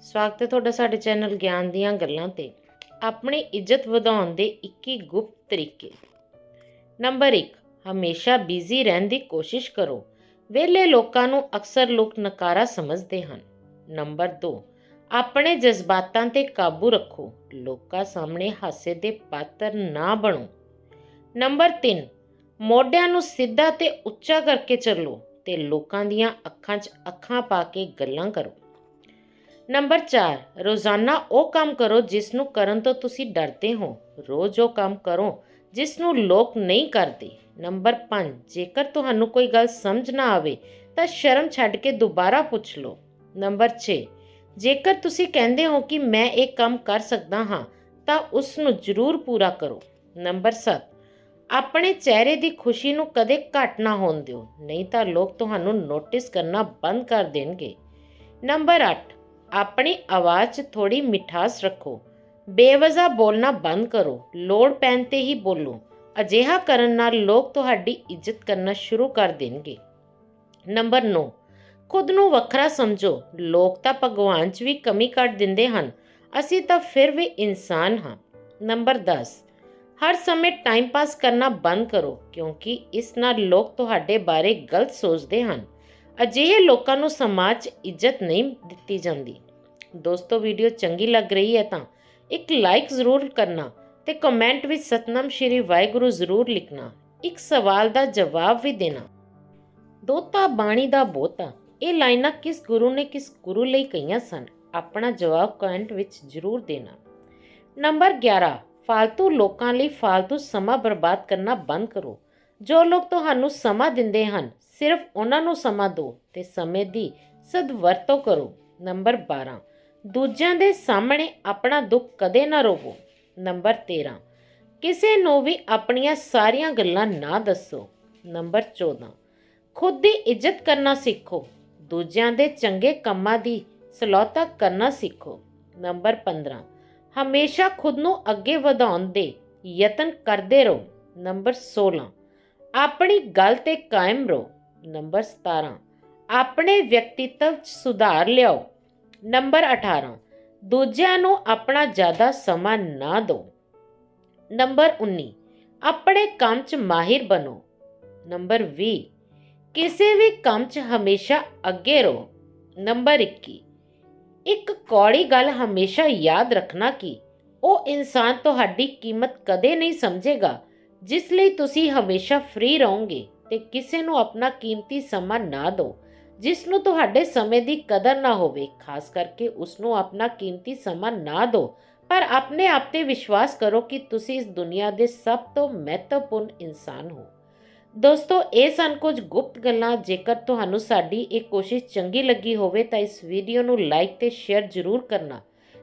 ਸਵਾਗਤ ਹੈ ਤੁਹਾਡਾ ਸਾਡੇ ਚੈਨਲ ਗਿਆਨ ਦੀਆਂ ਗੱਲਾਂ ਤੇ ਆਪਣੀ ਇੱਜ਼ਤ ਵਧਾਉਣ ਦੇ 21 ਗੁਪਤ ਤਰੀਕੇ। ਨੰਬਰ 1 ਹਮੇਸ਼ਾ ਬਿਜ਼ੀ ਰਹਿਣ ਦੀ ਕੋਸ਼ਿਸ਼ ਕਰੋ। ਵਿਹਲੇ ਲੋਕਾਂ ਨੂੰ ਅਕਸਰ ਲੋਕ ਨਕਾਰਾ ਸਮਝਦੇ ਹਨ। ਨੰਬਰ 2 ਆਪਣੇ ਜਜ਼ਬਾਤਾਂ ਤੇ ਕਾਬੂ ਰੱਖੋ। ਲੋਕਾਂ ਸਾਹਮਣੇ ਹਾਸੇ ਦੇ ਪਾਤਰ ਨਾ ਬਣੋ। ਨੰਬਰ 3 ਮੋਢਿਆਂ ਨੂੰ ਸਿੱਧਾ ਤੇ ਉੱਚਾ ਕਰਕੇ ਚੱਲੋ ਤੇ ਲੋਕਾਂ ਦੀਆਂ ਅੱਖਾਂ 'ਚ ਅੱਖਾਂ ਪਾ ਕੇ ਗੱਲਾਂ ਕਰੋ। ਨੰਬਰ 4 ਰੋਜ਼ਾਨਾ ਉਹ ਕੰਮ ਕਰੋ ਜਿਸ ਨੂੰ ਕਰਨ ਤੋਂ ਤੁਸੀਂ ਡਰਦੇ ਹੋ। ਰੋਜ਼ ਉਹ ਕੰਮ ਕਰੋ ਜਿਸ ਨੂੰ ਲੋਕ ਨਹੀਂ ਕਰਦੇ। ਨੰਬਰ 5 ਜੇਕਰ ਤੁਹਾਨੂੰ ਕੋਈ ਗੱਲ ਸਮਝ ਨਾ ਆਵੇ, ਤਾਂ ਸ਼ਰਮ ਛੱਡ ਕੇ ਦੁਬਾਰਾ ਪੁੱਛ ਲਓ। ਨੰਬਰ 6 ਜੇਕਰ ਤੁਸੀਂ ਕਹਿੰਦੇ ਹੋ ਕਿ ਮੈਂ ਇਹ ਕੰਮ ਕਰ ਸਕਦਾ ਹਾਂ, ਤਾਂ ਉਸ ਨੂੰ ਜ਼ਰੂਰ ਪੂਰਾ ਕਰੋ। ਨੰਬਰ 7 ਆਪਣੇ ਚਿਹਰੇ ਦੀ ਖੁਸ਼ੀ ਨੂੰ ਕਦੇ ਘੱਟ ਨਾ ਹੋਣ ਦਿਓ, ਨਹੀਂ ਤਾਂ ਲੋਕ ਤੁਹਾਨੂੰ ਨੋਟਿਸ ਕਰਨਾ ਬੰਦ ਕਰ ਦੇਣਗੇ। ਨੰਬਰ 8 ਆਪਣੀ ਆਵਾਜ਼ 'ਚ ਥੋੜੀ ਮਿਠਾਸ ਰੱਖੋ। ਬੇਵਜ਼ਾ ਬੋਲਣਾ ਬੰਦ ਕਰੋ। ਲੋੜ ਪੈਣ ਤੇ ਹੀ ਬੋਲੋ। ਅਜਿਹਾ ਕਰਨ ਨਾਲ ਲੋਕ ਤੁਹਾਡੀ ਇੱਜ਼ਤ ਕਰਨਾ ਸ਼ੁਰੂ ਕਰ ਦੇਣਗੇ। ਨੰਬਰ 9 ਖੁਦ ਨੂੰ ਵੱਖਰਾ ਸਮਝੋ। ਲੋਕ ਤਾਂ ਭਗਵਾਨ 'ਚ ਵੀ ਕਮੀ ਕੱਢ ਦਿੰਦੇ ਹਨ। ਅਸੀਂ ਤਾਂ ਫਿਰ ਵੀ ਇਨਸਾਨ ਹਾਂ। ਨੰਬਰ 10 ਹਰ ਸਮੇਂ ਟਾਈਮ ਪਾਸ ਕਰਨਾ ਬੰਦ ਕਰੋ, ਕਿਉਂਕਿ ਇਸ ਨਾਲ ਲੋਕ ਤੁਹਾਡੇ ਬਾਰੇ ਗਲਤ ਸੋਚਦੇ ਹਨ। ਅਜਿਹੇ ਲੋਕਾਂ ਨੂੰ ਸਮਾਜ 'ਚ ਇੱਜ਼ਤ ਨਹੀਂ ਦਿੱਤੀ ਜਾਂਦੀ। ਦੋਸਤੋ ਵੀਡੀਓ ਚੰਗੀ ਲੱਗ ਰਹੀ ਹੈ ਤਾਂ ਇੱਕ ਲਾਈਕ ਜ਼ਰੂਰ ਕਰਨਾ ਤੇ ਕਮੈਂਟ ਵਿੱਚ ਸਤਨਾਮ ਸ਼੍ਰੀ ਵਾਹਿਗੁਰੂ ਜ਼ਰੂਰ ਲਿਖਣਾ। ਇੱਕ ਸਵਾਲ ਦਾ ਜਵਾਬ ਵੀ ਦੇਣਾ। ਦੋਤਾ ਬਾਣੀ ਦਾ ਬੋਤਾ, ਇਹ ਲਾਈਨਾਂ ਕਿਸ ਗੁਰੂ ਨੇ ਕਿਸ ਗੁਰੂ ਲਈ ਕਹੀਆਂ ਸਨ? ਆਪਣਾ ਜਵਾਬ ਕਮੈਂਟ ਵਿੱਚ ਜ਼ਰੂਰ ਦੇਣਾ। ਨੰਬਰ 11 ਫਾਲਤੂ ਲੋਕਾਂ ਲਈ ਫਾਲਤੂ ਸਮਾਂ ਬਰਬਾਦ ਕਰਨਾ ਬੰਦ ਕਰੋ। ਜੋ ਲੋਕ ਤੁਹਾਨੂੰ ਸਮਾਂ ਦਿੰਦੇ ਹਨ, ਸਿਰਫ ਉਹਨਾਂ ਨੂੰ ਸਮਾਂ ਦਿਓ ਤੇ ਸਮੇਂ ਦੀ ਸਦਵਰਤੋਂ ਕਰੋ। ਨੰਬਰ 12 ਦੂਜਿਆਂ ਦੇ ਸਾਹਮਣੇ ਆਪਣਾ ਦੁੱਖ ਕਦੇ ਨਾ ਰੋਵੋ। ਨੰਬਰ 13 ਕਿਸੇ ਨੂੰ ਵੀ ਆਪਣੀਆਂ ਸਾਰੀਆਂ ਗੱਲਾਂ ਨਾ ਦੱਸੋ। ਨੰਬਰ 14 ਖੁਦ ਦੀ ਇੱਜ਼ਤ ਕਰਨਾ ਸਿੱਖੋ। ਦੂਜਿਆਂ ਦੇ ਚੰਗੇ ਕੰਮਾਂ ਦੀ ਸਲਾਹਤਾ ਕਰਨਾ ਸਿੱਖੋ। ਨੰਬਰ 15 ਹਮੇਸ਼ਾ ਖੁਦ ਨੂੰ ਅੱਗੇ ਵਧਾਉਣ ਦੇ ਯਤਨ ਕਰਦੇ ਰਹੋ। ਨੰਬਰ 16 ਆਪਣੀ ਗੱਲ ਤੇ ਕਾਇਮ ਰਹੋ। ਨੰਬਰ 17 ਆਪਣੇ ਵਿਅਕਤੀਤਵ 'ਚ ਸੁਧਾਰ ਲਿਆਓ। ਨੰਬਰ 18 ਦੂਜਿਆਂ ਨੂੰ ਆਪਣਾ ਜ਼ਿਆਦਾ ਸਮਾਂ ਨਾ ਦਿਓ। ਨੰਬਰ 19 ਆਪਣੇ ਕੰਮ 'ਚ ਮਾਹਿਰ ਬਣੋ। ਨੰਬਰ 20 ਕਿਸੇ ਵੀ ਕੰਮ 'ਚ ਹਮੇਸ਼ਾ ਅੱਗੇ ਰਹੋ। ਨੰਬਰ 21 ਇੱਕ ਕੌੜੀ ਗੱਲ ਹਮੇਸ਼ਾ ਯਾਦ ਰੱਖਣਾ ਕਿ ਉਹ ਇਨਸਾਨ ਤੁਹਾਡੀ ਕੀਮਤ ਕਦੇ ਨਹੀਂ ਸਮਝੇਗਾ, ਜਿਸ ਲਈ ਤੁਸੀਂ ਹਮੇਸ਼ਾ ਫ੍ਰੀ ਰਹੋਗੇ ਤੇ ਕਿਸੇ ਨੂੰ ਆਪਣਾ ਕੀਮਤੀ ਸਮਾਂ ਨਾ ਦਿਓ। ਜਿਸ ਨੂੰ ਤੁਹਾਡੇ ਸਮੇਂ ਦੀ ਕਦਰ ਨਾ ਹੋਵੇ, ਖਾਸ ਕਰਕੇ ਉਸ ਨੂੰ ਆਪਣਾ ਕੀਮਤੀ ਸਮਾਂ ਨਾ ਦਿਓ। ਪਰ ਆਪਣੇ ਆਪ ਤੇ ਵਿਸ਼ਵਾਸ ਕਰੋ ਕਿ ਤੁਸੀਂ ਇਸ ਦੁਨੀਆ ਦੇ ਸਭ ਤੋਂ ਮਹੱਤਵਪੂਰਨ ਇਨਸਾਨ ਹੋ। ਦੋਸਤੋ, ਇਹ ਸਨ ਕੁਝ ਗੁਪਤ ਗੱਲਾਂ। ਜੇਕਰ ਤੁਹਾਨੂੰ ਸਾਡੀ ਇਹ ਕੋਸ਼ਿਸ਼ ਚੰਗੀ ਲੱਗੀ ਹੋਵੇ, ਤਾਂ ਇਸ ਵੀਡੀਓ ਨੂੰ ਲਾਈਕ ਤੇ ਸ਼ੇਅਰ ਜ਼ਰੂਰ ਕਰਨਾ।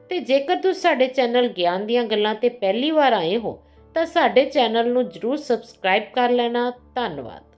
ਤੇ ਜੇਕਰ ਤੁਸੀਂ ਸਾਡੇ ਚੈਨਲ ਗਿਆਨ ਦੀਆਂ ਗੱਲਾਂ ਤੇ ਪਹਿਲੀ ਵਾਰ ਆਏ ਹੋ, ਤਾਂ ਸਾਡੇ ਚੈਨਲ ਨੂੰ ਜ਼ਰੂਰ ਸਬਸਕ੍ਰਾਈਬ ਕਰ ਲੈਣਾ। ਧੰਨਵਾਦ।